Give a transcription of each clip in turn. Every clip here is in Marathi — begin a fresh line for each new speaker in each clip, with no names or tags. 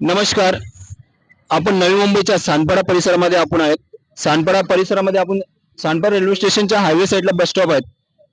नमस्कार. आपण नवी मुंबईच्या सानपाडा परिसरामध्ये आपण आहेत. सानपाडा परिसरामध्ये आपण सानपाडा रेल्वे स्टेशनच्या हायवे साईडला बस स्टॉप आहेत.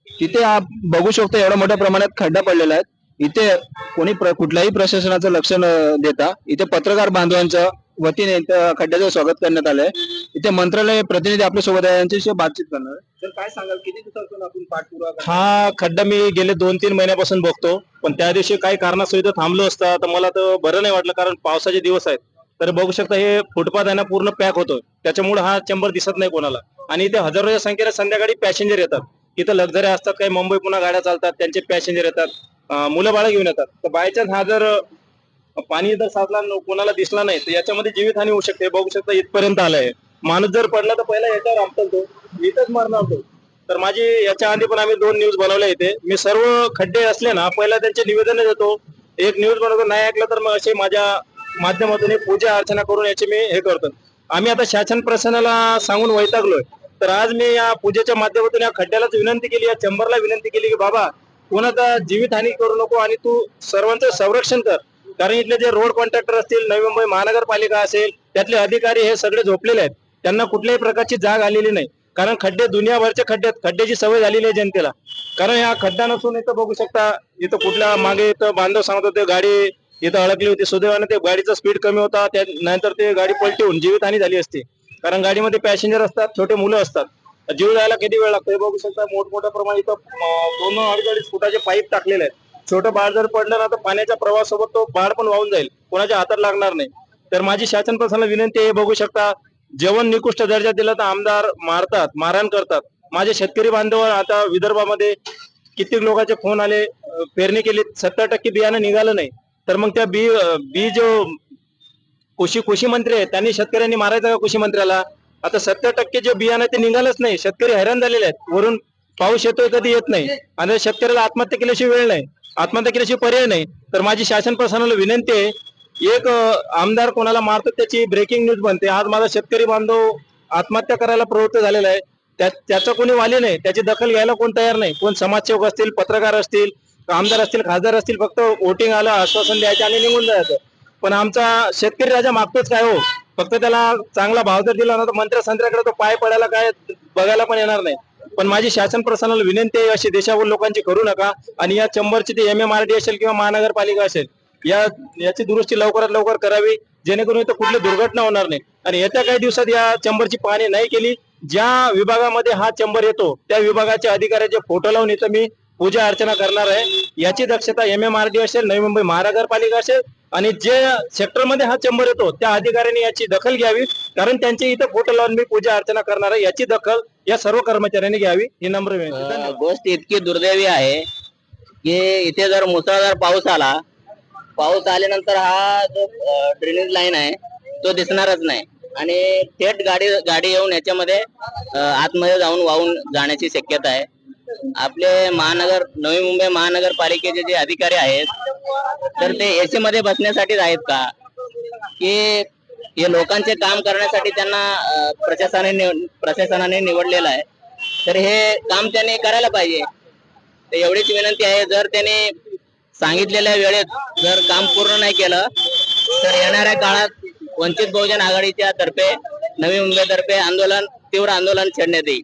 तिथे आप बघू शकतो एवढ्या मोठ्या प्रमाणात खड्डा पडलेला आहे इथे कोणी प्र- कुठल्याही प्रशासनाचं लक्ष न देता इथे पत्रकार बांधवांचं वतीने खड्ड्याचं स्वागत करण्यात आलंय. इथे मंत्रालय प्रतिनिधी आपल्यासोबत आहे यांच्याशी बातचीत करणार तर काय सांगाल? किती दिवसापासून आपण पाठपुरावा
हा खड्डा मी गेले दोन तीन महिन्यापासून बघतो पण त्या दिवशी काही कारणासहित थांबलो असता तर मला तर बरं नाही वाटलं कारण पावसाचे दिवस आहेत. तर बघू शकता हे फुटपाथ आहे ना पूर्ण पॅक होतो त्याच्यामुळे हा चंबर दिसत नाही कोणाला. आणि इथे हजारोच्या संख्येने संध्याकाळी पॅसेंजर येतात. इथं लक्झरी असतात काही मुंबई पुन्हा गाड्या चालतात त्यांचे पॅसेंजर येतात मुलं बाळं घेऊन येतात. तर बाय चान्स हा जर पाणी जर साचला कोणाला दिसला नाही तर याच्यामध्ये जीवितहानी होऊ शकते. बघू शकता इथपर्यंत आलाय. माणूस जर पडला तर पहिला याच्यावर आमतल तो इथंच मरणार तो. तर माझी याच्या आधी पण आम्ही दोन न्यूज बनवल्या इथे. मी सर्व खड्डे असले ना पहिला त्यांचे निवेदन देतो. एक न्यूज बनवतो नाही ऐकलं तर मग असे माझ्या माध्यमातून पूजा अर्चना करून याची मी हे करतो. आम्ही आता शासन प्रशासनाला सांगून वैतागलोय. तर आज मी या पूजेच्या माध्यमातून या खड्ड्यालाच विनंती केली या चंबरला विनंती केली की बाबा कोणाचा जीवितहानी करू नको आणि तू सर्वांचं संरक्षण कर. कारण इथले जे रोड कॉन्ट्रॅक्टर असतील नवी मुंबई महानगरपालिका असेल त्यातले अधिकारी हे सगळे झोपलेले आहेत. त्यांना कुठल्याही प्रकारची जाग आलेली नाही. कारण खड्डे दुनियाभरचे खड्डे खड्ड्याची सवय झालेली आहे जनतेला. कारण हा खड्डा नसून इथं बघू शकता इथं कुठल्या मागे इथं बांधव सांगत होते गाडी इथं अडकली होती. सुदैवाने ते गाडीचा स्पीड कमी होता. त्या नंतर ते गाडी पलटी होऊन जीवितहानी झाली असती. कारण गाडीमध्ये पॅसेंजर असतात छोटे मुलं असतात. जीव जायला किती वेळ लागतो? हे बघू शकता मोठमोठ्या प्रमाणात इथं दोन अडीच अडीच फुटाचे पाईप टाकलेले आहेत. छोटं बाळ जर पडलं ना तर पाण्याच्या प्रवाहासोबत तो बाळ पण वाहून जाईल. कोणाच्या हातात लागणार नाही. तर माझी शासन प्रशासनाला विनंती आहे बघू शकता जेवण निकृष्ट दर्जा दिला तर आमदार मारतात मारहाण करतात. माझे शेतकरी बांधव आता विदर्भामध्ये कित्येक लोकांचे फोन आले पेरणी केली सत्तर टक्के बियाणं निघालं नाही. तर मग त्या बी बी जो कृषी कृषी मंत्री आहेत त्यांनी शेतकऱ्यांनी मारायचं का कृषी मंत्र्याला? आता सत्तर टक्के जे बियाणं ते निघालंच नाही. शेतकरी हैराण झालेले आहेत. वरून पाऊस येतोय कधी येत नाही. आणि शेतकऱ्याला आत्महत्या केल्याशिवाय वेळ नाही. आत्महत्या केल्याशिवाय पर्याय नाही. तर माझी शासन प्रशासनाला विनंती आहे एक आमदार कोणाला मारतो त्याची ब्रेकिंग न्यूज बनते. आज माझा शेतकरी बांधव आत्महत्या करायला प्रवृत्त झालेला आहे. त्या कोणी वाली नाही. त्याची दखल घ्यायला कोण तयार नाही. कोण समाजसेवक असतील पत्रकार असतील आमदार असतील खासदार असतील फक्त वोटिंग आलं आश्वासन द्यायचं आणि निघून जायचं. पण आमचा शेतकरी राजा मागतोच काय हो? फक्त त्याला चांगला भाव जर दिला ना तर मंत्र्या संत्र्याकडे तो पाय पडायला काय बघायला पण येणार नाही. पण माझी शासन प्रशासनाला विनंती आहे अशी देशावर लोकांची करू नका. आणि या चंबरची ते एम एम आर डी असेल किंवा महानगरपालिका असेल या याची दुरुस्ती लवकरात लवकर करावी. जेणेकरून इथं कुठली दुर्घटना होणार नाही. आणि येत्या काही दिवसात या चंबरची पाहणी नाही केली ज्या विभागामध्ये हा चंबर येतो त्या विभागाच्या अधिकाऱ्याचे फोटो लावून इथं मी पूजा अर्चना करणार आहे. याची दक्षता एम एम आर डी असेल नवी मुंबई महानगरपालिका असेल आणि जे सेक्टरमध्ये हा चंबर येतो त्या अधिकाऱ्यांनी याची दखल घ्यावी. कारण त्यांची इथं फोटो लावून मी पूजा अर्चना करणार आहे. याची दखल या सर्व कर्मचाऱ्यांनी घ्यावी ही नम्र विनंती. धन्यवाद.
गोष्ट इतकी दुर्दैवी आहे की इथे जर मुसळधार पाऊस आला पाऊस आल्यानंतर हा जो ड्रेनेज लाईन आहे तो दिसणारच नाही. आणि थेट गाडी गाडी येऊन याच्यामध्ये अं, आतमध्ये जाऊन वाहून जाण्याची शक्यता आहे. आपले महानगर नवी मुंबई महानगरपालिकेचे जे अधिकारी आहेत तर ते एसी मध्ये बसण्यासाठीच आहेत का? की हे लोकांचे काम करण्यासाठी त्यांना प्रशासनाने प्रशासनाने निवडलेलं आहे. तर हे काम त्यांनी करायला पाहिजे. तर एवढीच विनंती आहे जर त्यांनी सांगितलेल्या वेळेत जर काम पूर्ण नाही केलं तर येणाऱ्या काळात वंचित बहुजन आघाडीच्या तर्फे नवी मुंबईतर्फे आंदोलन तीव्र आंदोलन छेडण्यात येईल.